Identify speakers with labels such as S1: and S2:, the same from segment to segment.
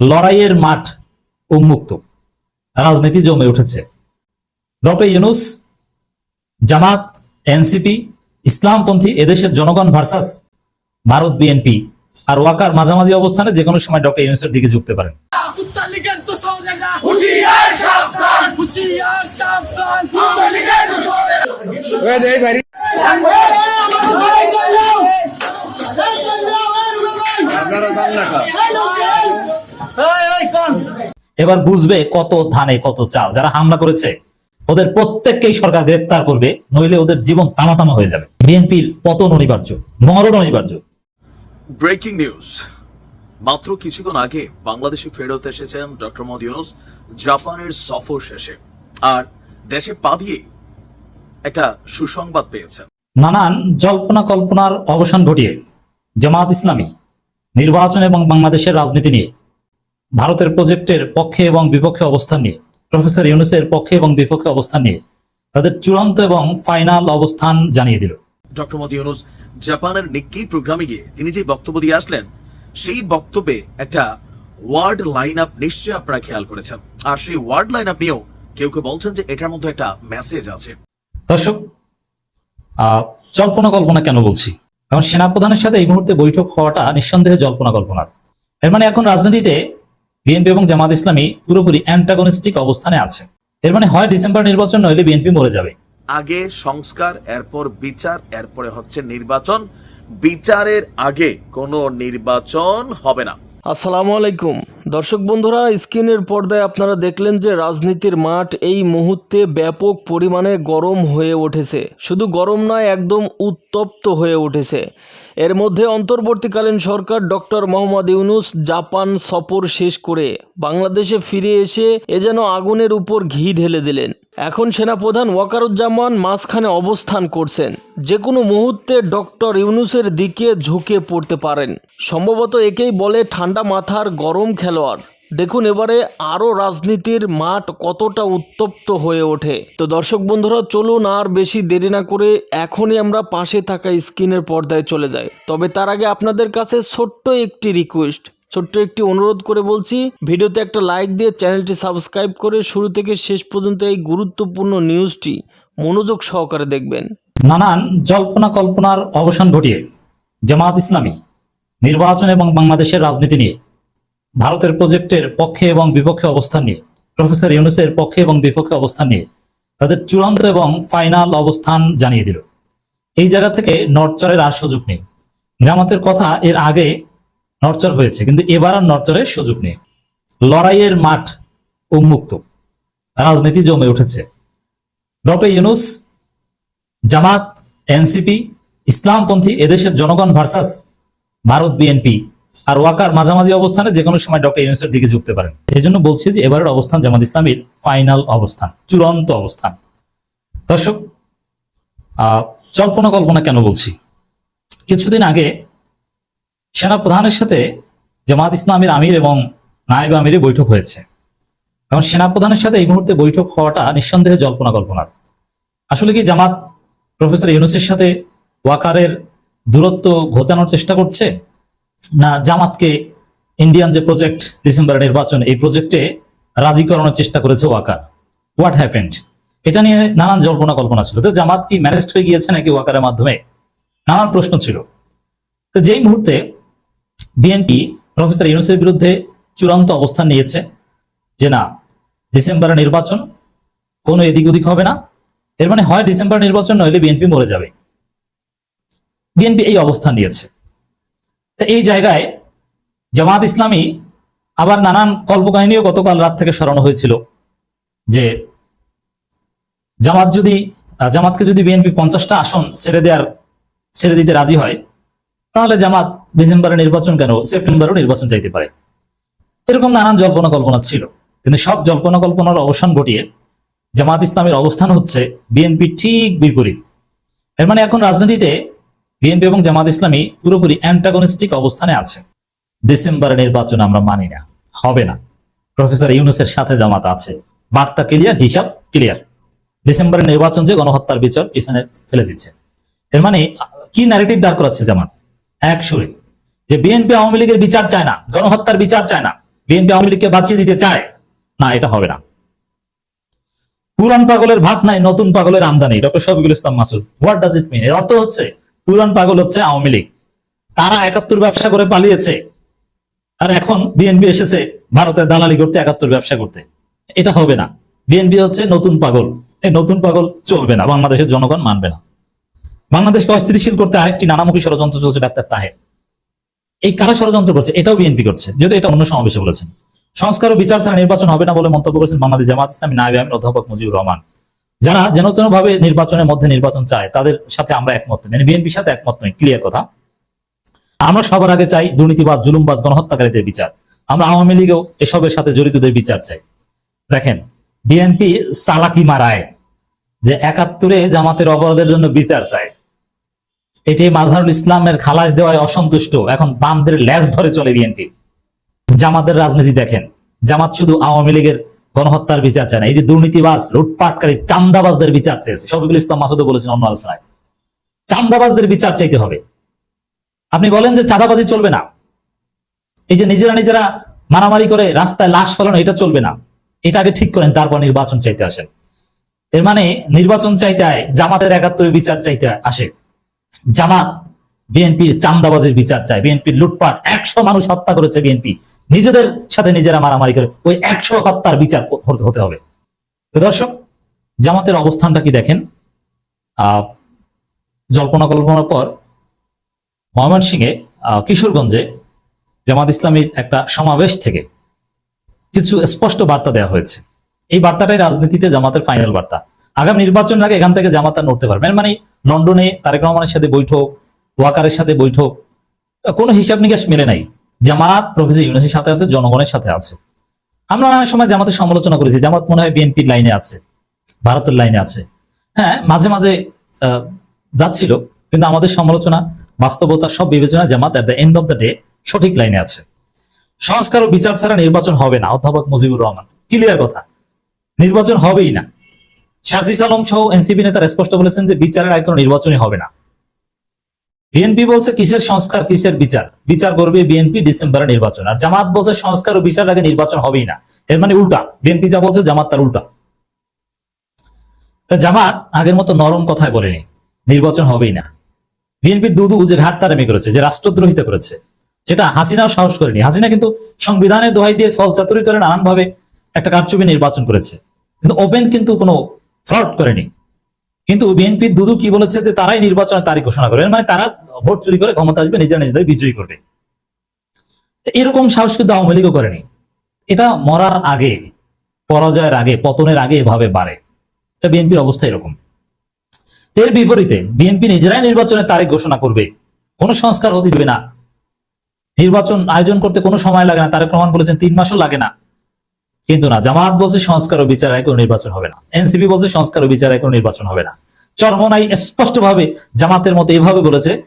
S1: লড়াইয়ের মাঠ উন্মুক্ত। রাজনীতি জমে উঠেছে। ডক্টর ইউনুস, জামাত, এনসিপি, ইসলামপন্থী, এদেশের জনগণ ভার্সাস ভারত বিএনপি আর ওয়াকার মাঝামাঝি অবস্থানে যে কোনো সময় ডক্টর ইউনুসের দিকে ঝুঁকতে পারেন।
S2: লীগের দোসরেরা
S3: হুশিয়ার সাবধান।
S2: হুশিয়ার সাবধান।
S3: আওয়ামী লীগের দোসরেরা
S1: এবার বুঝবে কত ধানে কত চাল। যারা হামলা করেছে ওদের প্রত্যেককেই সরকার গ্রেপ্তার করবে নইলে ওদের জীবন তামাতামা হয়ে যাবে। বিএনপির পতন অনিবার্য মরণ অনিবার্য।
S4: ব্রেকিং নিউজ মাত্র কিছুক্ষণ আগে বাংলাদেশে ফেরত এসেছেন ডক্টর মোহাম্মদ ইউনুস জাপানের সফর শেষে। আর দেশে পা দিয়ে একটা সুসংবাদ পেয়েছেন।
S1: নানান জল্পনা কল্পনার অবসান ঘটিয়ে জামাত ইসলামী নির্বাচন এবং বাংলাদেশের রাজনীতি নিয়ে ভারতের প্রজেক্টের পক্ষে এবং বিপক্ষে অবস্থান নিয়ে প্রফেসর ইউনুসের পক্ষে এবং বিপক্ষে অবস্থান নিয়ে তাদের চূড়ান্ত এবং ফাইনাল অবস্থান জানিয়ে দিল।
S4: ডক্টর মোহাম্মদ ইউনুস জাপানের নিক্কি প্রোগ্রামে গিয়ে তিনি যে বক্তব্য দিয়ে আসলেন সেই বক্তব্যে একটা ওয়ার্ড লাইন আপ নিশ্চয়ই আপনারা খেয়াল করেছেন। আর সেই ওয়ার্ড লাইন আপ নিয়েও কেউ কেউ বলছেন যে এটার মধ্যে একটা মেসেজ আছে।
S1: দর্শক জল্পনা কল্পনা কেন বলছি? কারণ সেনাপ্রধানের সাথে এই মুহূর্তে বৈঠক হওয়াটা নিঃসন্দেহে জল্পনা কল্পনার। এর মানে এখন রাজনীতিতে বিএনপি এবং জামাত ইসলামী পুরোপুরি অ্যান্টাগনিস্টিক অবস্থানে আছে। এর মানে হয় ডিসেম্বর নির্বাচন নইলে বিএনপি মরে যাবে।
S4: আগে সংস্কার এরপর বিচার এরপরে হচ্ছে নির্বাচন। বিচারের আগে কোনো নির্বাচন হবে না।
S5: আসসালামু আলাইকুম। দর্শক বন্ধুরা, স্ক্রিনের পর্দায় আপনারা দেখলেন যে রাজনীতির মাঠ এই মুহূর্তে ব্যাপক পরিমাণে গরম হয়ে উঠেছে। শুধু গরম নয়, একদম উত্তপ্ত হয়ে উঠেছে। এর মধ্যে অন্তর্বর্তীকালীন সরকার ডক্টর মোহাম্মদ ইউনুস জাপান সফর শেষ করে বাংলাদেশে ফিরে এসে এ যেন আগুনের উপর ঘি ঢেলে দিলেন। এখন সেনাপ্রধান ওয়াকারুজ্জামান মাঝখানে অবস্থান করছেন। যে কোনো মুহূর্তে ডক্টর ইউনুসের দিকে ঝুঁকে পড়তে পারেন। সম্ভবত একেই বলে ঠান্ডা মাথার গরম খেলোয়াড়। দেখুন এবারে আরও রাজনীতির মাঠ কতটা উত্তপ্ত হয়ে ওঠে। তো দর্শক বন্ধুরা, চলুন আর বেশি দেরি না করে এখনই আমরা পাশে থাকা স্ক্রিনের পর্দায় চলে যাই। তবে তার আগে আপনাদের কাছে ছোট্ট একটি রিকোয়েস্ট ছোট্ট একটি অনুরোধ করে বলছি, ভিডিওতে একটা লাইক দিয়ে চ্যানেলটি সাবস্ক্রাইব করে শুরু থেকে শেষ পর্যন্ত এই গুরুত্বপূর্ণ নিউজটি মনোযোগ সহকারে দেখবেন।
S1: নানান জল্পনা কল্পনার অবসান ঘটিয়ে জামাত ইসলামী নির্বাচন এবং বাংলাদেশের রাজনীতি নিয়ে, ভারতের প্রজেক্টের পক্ষে এবং বিপক্ষে অবস্থান নিয়ে, প্রফেসর ইউনুসের পক্ষে এবং বিপক্ষে অবস্থান নিয়ে তাদের চূড়ান্ত এবং ফাইনাল অবস্থান জানিয়ে দিল। এই জায়গা থেকে নড়চড়ের আর সুযোগ নেই। জামাতের কথা এর আগে নড়চড় হয়েছে কিন্তু এবার আর নড়চড়ের সুযোগ নেই। লড়াইয়ের মাঠ উন্মুক্ত। রাজনীতি জমে উঠেছে। ডক্টর ইউনুস জামাত এনসিপি ইসলামপন্থী এদেশের জনগণ ভার্সাস ভারত বিএনপি আর ওয়াকার মাঝামাঝি অবস্থানে যে কোনো সময় ডক্টর ইউনুসের দিকে ঝুঁকতে পারেন। এই জন্য বলছি যে এবারের অবস্থান জামাত ইসলামের ফাইনাল অবস্থান চূড়ান্ত অবস্থান। দর্শক আহ, কল্পনা কেন বলছি? কিছুদিন আগে সেনা প্রধানের সাথে জামাত ইসলামের আমির এবং নায়েব আমিরের বৈঠক হয়েছে। কারণ সেনা প্রধানের সাথে এই মুহূর্তে বৈঠক হওয়াটা নিঃসন্দেহে জল্পনা কল্পনার আসলে কি জামাত প্রফেসর ইউনুসের সাথে ওয়াকারের দূরত্ব ঘোচানোর চেষ্টা করছে? না জামাতকে ইন্ডিয়ান যে প্রজেক্ট ডিসেম্বরের নির্বাচন, এই প্রজেক্টে রাজি করানোর চেষ্টা করেছে ওয়াকার। হোয়াট হ্যাপেন্ড এটা নিয়ে নানান জল্পনা কল্পনা ছিল। তো জামাত কি ম্যানেজ হয়ে গিয়েছে নাকি ওয়াকারের মাধ্যমে? নানান প্রশ্ন ছিল। তো যেই মুহূর্তে বিএনপি প্রফেসর ইউনুসের বিরুদ্ধে চূড়ান্ত অবস্থান নিয়েছে যে না, ডিসেম্বরের নির্বাচন কোনো এদিক ওদিক হবে না। এর মানে হয় ডিসেম্বর নির্বাচন, নইলে বিএনপি মরে যাবে। বিএনপি এই অবস্থান নিয়েছে। এই জায়গায় জামাত ইসলামী আবার নানান কল্পকাহিনীও গতকাল রাত থেকে সরানো হয়েছিল যে জামাত যদি, জামাতকে যদি বিএনপি পঞ্চাশটা আসন ছেড়ে দেওয়ার ছেড়ে দিতে রাজি হয় তাহলে জামাত ডিসেম্বরে নির্বাচন কেন? সেপ্টেম্বরেও নির্বাচন চাইতে পারে। এরকম নানান জল্পনা কল্পনা ছিল। কিন্তু সব জল্পনা কল্পনার অবসান ঘটিয়ে জামাত ইসলামের অবস্থান হচ্ছে বিএনপি ঠিক বিপরীত। এর মানে এখন রাজনীতিতে বিএনপি এবং জামাত ইসলামী পুরোপুরি অ্যান্টাগনিস্টিক অবস্থানে আছে। ডিসেম্বরের নির্বাচন আমরা মানি না। হবে না। প্রফেসর ইউনুসের সাথে জামাত আছে। বার্তা ক্লিয়ার, হিসাব ক্লিয়ার। ডিসেম্বরের নির্বাচন যে গণহত্যার বিচার পিছনে ফেলে দিচ্ছে। এর মানে কি ন্যারেটিভ দাঁড় করাচ্ছে জামাত? এক সুরে। যে বিএনপি আওয়ামী লীগের বিচার চায় না, গণহত্যার বিচার চায় না, বিএনপি আওয়ামী লীগকে বাঁচিয়ে দিতে চায়, না, এটা হবে না। পুরান পাগলের ভাত নাই, নতুন পাগলের আমদানি। Doctor Shafiqul Islam Masud what does it mean এর অর্থ হচ্ছে, পুরান পাগল হচ্ছে আওয়ামী লীগ। তারা একাত্তর ব্যবসা করে পালিয়েছে, আর এখন বিএনপি এসেছে ভারতের দালালি করতে একাত্তর ব্যবসা করতে। এটা হবে না। বিএনপি হচ্ছে নতুন পাগল। এই নতুন পাগল চলবে না, বাংলাদেশের জনগণ মানবে না। বাংলাদেশকে অস্থিতিশীল করতে আরেকটি নানামুখী ষড়যন্ত্র চলছে ডাক্তার তাহের। এই কারা ষড়যন্ত্র করছে? এটাও বিএনপি করছে যদি এটা অন্য সমাবেশে বলেছেন। সংস্কার ও বিচার ছাড়া নির্বাচন হবে না বলে মন্তব্য করেছেন বাংলাদেশ জামাত ইসলামী নায়েব আমির অধ্যাপক মুজিবুর রহমান। যারা যেন ভাবে নির্বাচনের মধ্যে নির্বাচন চায়, তাদের সাথে আমরা একমত। মানে বিএনপির সাথে একমত নই ক্লিয়ার কথা। আমরা সবার আগে চাই দুর্নীতিবাজ, জুলুমবাজ, গণহত্যাকারীদের বিচার। আমরা আওয়ামী লীগেও এসবের সাথে জড়িতদের বিচার চাই। দেখেন, বিএনপি সালাকি মারায় যে একাত্তরে জামাতের অপরাধের জন্য বিচার চায়। এটি মাজহারুল ইসলামের খালাস দেওয়ায় অসন্তুষ্ট। এখন বামদের ল্যাজ ধরে চলে বিএনপি। জামাতের রাজনীতি দেখেন। জামাত শুধু আওয়ামী লীগের গণহত্যার বিচার চায় না, এই যে দুর্নীতিবাজ, লুটপাটকারী, চান্দাবাজদের বিচার চেয়েছে। শফিকুল ইসলাম মাসুদও বলেছেন অন্য আলোচনায়। চান্দাবাজদের বিচার চাইতে হবে। আপনি বলেন যে চাঁদাবাজি চলবে না। এই যে নিজেরা নিজেরা মারামারি করে রাস্তায় লাশ ফেলানো, এটা চলবে না। এটা আগে ঠিক করেন, তারপর নির্বাচন চাইতে আসেন। এর মানে নির্বাচন চাইতে আয়, জামাতের একাত্তরের বিচার চাইতে আসে। জামাত, বিএনপির চান্দাবাজির বিচার চায়। বিএনপির লুটপাট, একশো মানুষ হত্যা করেছে বিএনপি। নিজেদের সাথে নিজেরা মারামারি করে ওই একশো হত্যার বিচার হতে- হবে। তো দর্শক, জামাতের অবস্থানটা কি দেখেন? আহ জল্পনা কল্পনার পর ময়মনসিংহে কিশোরগঞ্জে জামাত ইসলামীর একটা সমাবেশ থেকে কিছু স্পষ্ট বার্তা দেওয়া হয়েছে। এই বার্তাটাই রাজনীতিতে জামাতের ফাইনাল বার্তা। আগামী নির্বাচনের আগে এখান থেকে জামাতা নড়তে পারবেন মানে লন্ডনে তারেক রহমানের সাথে বৈঠক, ওয়াকারের সাথে বৈঠক, কোনো হিসাব নিকাশ মেলে নাই। জামাত, প্রফেসর ইউনিসের সাথে আছে, জনগণের সাথে আছে। আমরা অনেক সময় জামাতের সমালোচনা করেছি, জামাত মনে হয় বিএনপির লাইনে আছে, ভারতের লাইনে আছে। হ্যাঁ মাঝে মাঝে যাচ্ছিল, কিন্তু আমাদের সমালোচনা, বাস্তবতা সব বিবেচনা Jamaat at the end of the day সঠিক লাইনে আছে। সংস্কার ও বিচার ছাড়া নির্বাচন হবে না, অধ্যাপক মুজিবুর রহমান। ক্লিয়ার কথা। নির্বাচন হবেই না। শাজিস আলম সহ এনসিপি নেতারা স্পষ্ট বলেছেন যে বিচারের আগে কোনো নির্বাচনই হবে না। বিএনপি বলছে, কিসের সংস্কার, কিসের বিচার? বিচার করবে বিএনপি ডিসেম্বরে নির্বাচন। আর জামাত বলছে, সংস্কার ও বিচার আগে নির্বাচন হবেই না। এর মানে উল্টা। বিএনপি যা বলছে, জামাত তার উল্টা। জামাত আগের মতো নরম কথায় বলেনি, নির্বাচন হবেই না। বিএনপির দুদু যে ঘাট তারামি করেছে, যে রাষ্ট্রদ্রোহিতা করেছে সেটা হাসিনাও সাহস করেনি। হাসিনা কিন্তু সংবিধানের দোহাই দিয়ে ছল চাতুরি করে নানান ভাবে একটা কারচুপি নির্বাচন করেছে। কিন্তু ওপেন কিন্তু কোনো ফ্রড করেনি কিন্তু বিএনপির দুদু কি বলেছে যে তারাই নির্বাচনের তারিখ ঘোষণা করবে? মানে তারা ভোট চুরি করে ক্ষমতা আসবে, নিজেরা নিজেদের বিজয়ী করবে। এরকম সাহস কিন্তু আওয়ামী লীগও করেনি। এটা মরার আগে, পরাজয়ের আগে, পতনের আগে এভাবে বাড়ে। এটা বিএনপির অবস্থা এরকম। এর বিপরীতে বিএনপি নিজেরাই নির্বাচনের তারিখ ঘোষণা করবে। কোনো সংস্কার হতে দিবে না। নির্বাচন আয়োজন করতে কোনো সময় লাগে না। তারা প্রমাণ বলেছেন, তিন মাসও লাগে না। কিন্তু না, জামাত বলছে সংস্কার ও বিচার কোনো নির্বাচন হবে না। এনসিপি বলছে সংস্কার ও বিচার কোনো নির্বাচন হবে না। চরমনাই স্পষ্ট ভাবে জামাতের মতো এভাবে বলেছে,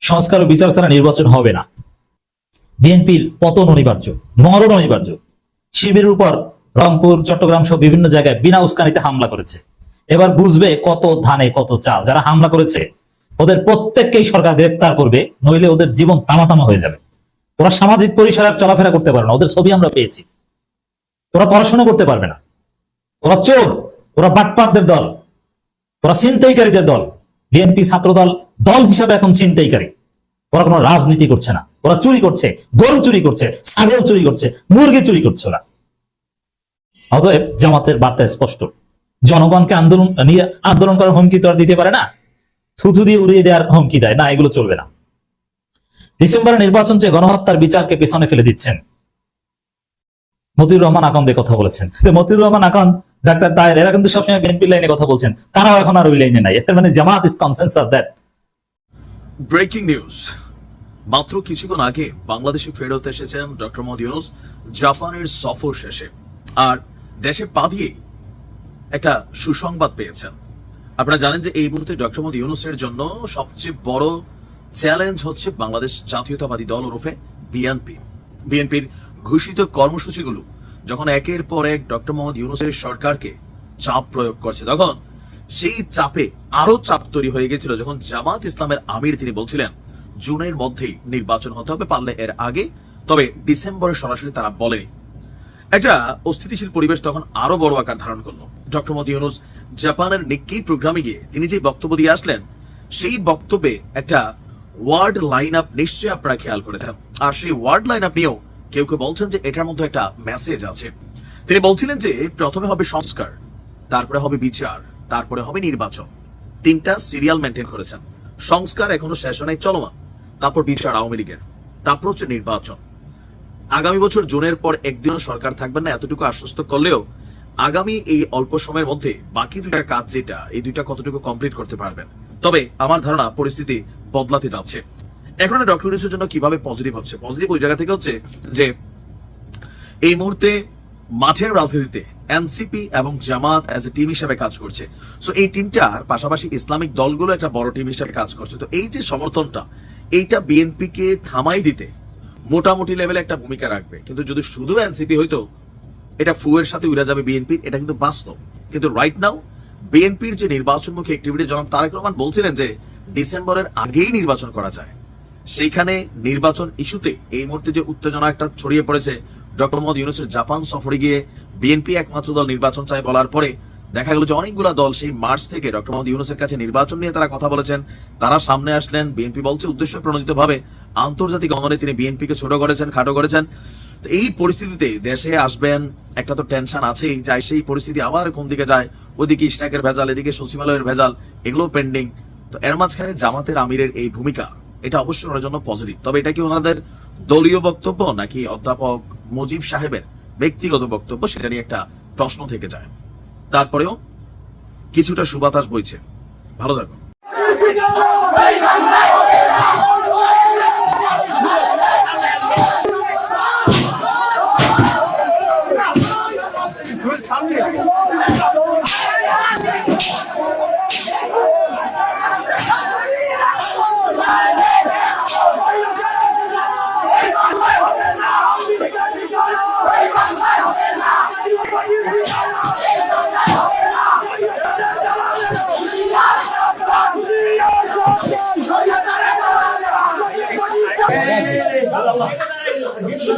S1: সংস্কার ও বিচার ছাড়া নির্বাচন হবে না। বিএনপির পতন অনিবার্য মরণ অনিবার্য। শিবিরের উপর রংপুর, চট্টগ্রাম সহ বিভিন্ন জায়গায় বিনা উস্কানিতে হামলা করেছে। এবার বুঝবে কত ধানে কত চাল। যারা হামলা করেছে, ওদের প্রত্যেককেই সরকার গ্রেপ্তার করবে, নইলে ওদের জীবন তামাতামা হয়ে যাবে। ওরা সামাজিক পরিসরে চলাফেরা করতে পারে না। ওদের ছবি আমরা পেয়েছি। ওরা পড়াশোনা করতে পারবে না। ওরা চোর ওরা বাটপাটদের দল ওরা ছিনতাইকারীদের দল, বিএনপি ছাত্র দল দল হিসাবে এখন ছিনতাইকারী। ওরা কোনো রাজনীতি করছে না। ওরা চুরি করছে, গরু চুরি করছে, ছাগল চুরি করছে, মুরগি চুরি করছে ওরা। অতএব জামাতের বার্তা স্পষ্ট। জনগণকে আন্দোলন নিয়ে আন্দোলন করার হুমকি তো দিতে পারে না। থুথু দিয়ে উড়িয়ে দেওয়ার হুমকি দেয়। না, এগুলো চলবে না। ডিসেম্বরের নির্বাচন যে গণহত্যার বিচারকে পেছনে ফেলে দিচ্ছেন মতিউর রহমান আকন্দে কথা বলেছেন। মতিউর রহমান আকন্দ ডাক্তার তাহের এরা কিন্তু সবসময় বিএনপি লাইনে কথা বলছেন। তারাও এখন আর ওই লাইনে নাই। এর মানে Jamaat is consensus that
S4: breaking news মাত্র কিছুক্ষণ আগে বাংলাদেশে ফেরত এসেছেন ডক্টর মোহাম্মদ ইউনুস, জাপানের সফর শেষে। আর দেশে পা দিয়ে একটা সুসংবাদ পেয়েছেন। আপনারা জানেন যে এই মুহূর্তে ডক্টর মোহাম্মদ ইউনুসের জন্য সবচেয়ে বড় চ্যালেঞ্জ হচ্ছে বাংলাদেশ জাতীয়তাবাদী দল ওরফে বিএনপি। বিএনপির ঘোষিত কর্মসূচিগুলো যখন একের পর এক ডক্টর মোহাম্মদ ইউনুসের সরকারকে চাপ প্রয়োগ করছে, তখন সেই চাপে আরও চাপ তৈরি হয়ে গেছিল যখন জামাত ইসলামের আমির তিনি বলছিলেন, জুনের মধ্যেই নির্বাচন হতে হবে, পারলে এর আগে, তবে ডিসেম্বরে সরাসরি তারা বলেনি। একটা অস্থিতিশীল পরিবেশ তখন আরও বড় আকার ধারণ করল। ডক্টর মোদী ইউনুস জাপানের নিক্কি প্রোগ্রামে গিয়ে তিনি যে বক্তব্য দিয়ে আসলেন, সেই বক্তব্যে একটা ওয়ার্ড লাইন আপ নিশ্চয়ই আপনারা খেয়াল করেছেন। আর সেই ওয়ার্ড লাইন আপ নিয়েও কেউ কেউ বলছেন যে এটার মধ্যে একটা মেসেজ আছে। তিনি বলছিলেন যে প্রথমে হবে সংস্কার, তারপরে হবে বিচার, তারপরে হবে নির্বাচন। তিনটা সিরিয়াল মেনটেন করেছেন। সংস্কার এখনও শেষ নাই, চলমান। তারপর বিচার আওয়ামী লীগের। তারপর হচ্ছে নির্বাচন। আগামী বছর জুনের পর একদিনও সরকার থাকবেন না, এতটুকু আশ্বস্ত করলেও আগামী এই অল্প সময়ের মধ্যে বাকি দুইটা কাজ যেটা, এই দুইটা কতটুকু কমপ্লিট করতে পারবেন? তবে আমার ধারণা পরিস্থিতি বদলাতে যাচ্ছে। এখন ডক্টর ইউনুসের জন্য কীভাবে পজিটিভ হচ্ছে? পজিটিভ ওই জায়গা থেকে হচ্ছে যে এই মুহূর্তে মাঠের রাজনীতিতে এনসিপি এবং জামাত অ্যাজ এ টিম হিসেবে কাজ করছে। সো এই টিমটার পাশাপাশি ইসলামিক দলগুলো একটা বড় টিম হিসেবে কাজ করছে। তো এই যে সমর্থনটা, এইটা বিএনপি কে থামাই দিতে মোটামুটি লেভেলে একটা ভূমিকা রাখবে। কিন্তু যদি শুধু এনসিপি হইতো, এটা ফুয়ের সাথে উড়ে যাবে বিএনপির এটা কিন্তু বাস্তব। কিন্তু রাইট নাও বিএনপির যে নির্বাচনমুখী অ্যাক্টিভিটি জনাব তারেক রহমান বলছিলেন যে ডিসেম্বরের আগেই নির্বাচন করা যায়। সেইখানে নির্বাচন ইস্যুতে এই মুহূর্তে যে উত্তেজনা একটা ছড়িয়ে পড়েছে, ডক্টর মোহাম্মদ ইউনুসের জাপান সফরে গিয়ে বিএনপি একমাত্র দল নির্বাচন চায় বলার পরে দেখা গেল যে অনেকগুলো দল সেই মার্চ থেকে ডক্টর মোহাম্মদ ইউনুসের কাছে নির্বাচন নিয়ে তারা কথা বলেছেন। তারা সামনে আসলেন, বিএনপি বলছে উদ্দেশ্য প্রণোদিত ভাবে আন্তর্জাতিক অঙ্গনে তিনি বিএনপিকে ছোট করেছেন, খাটো করেছেন। তো এই পরিস্থিতিতে দেশে আসবেন, একটা তো টেনশন আছেই, যাই সেই পরিস্থিতি আবার কোন দিকে যায়? ওদিকে ইস্টাকের ভেজাল, এদিকে সচিবালয়ের ভেজাল এগুলো পেন্ডিং তো এর মাঝখানে জামাতের আমিরের এই ভূমিকা এটা অবশ্যই ওনার জন্য পজিটিভ তবে এটা কি ওনাদের দলীয় বক্তব্য নাকি অধ্যাপক মুজিব সাহেবের ব্যক্তিগত বক্তব্য? সেটা নিয়ে একটা প্রশ্ন থেকে যায়। তারপরেও কিছুটা সুবাতাস বইছে। ভালো থাকুন।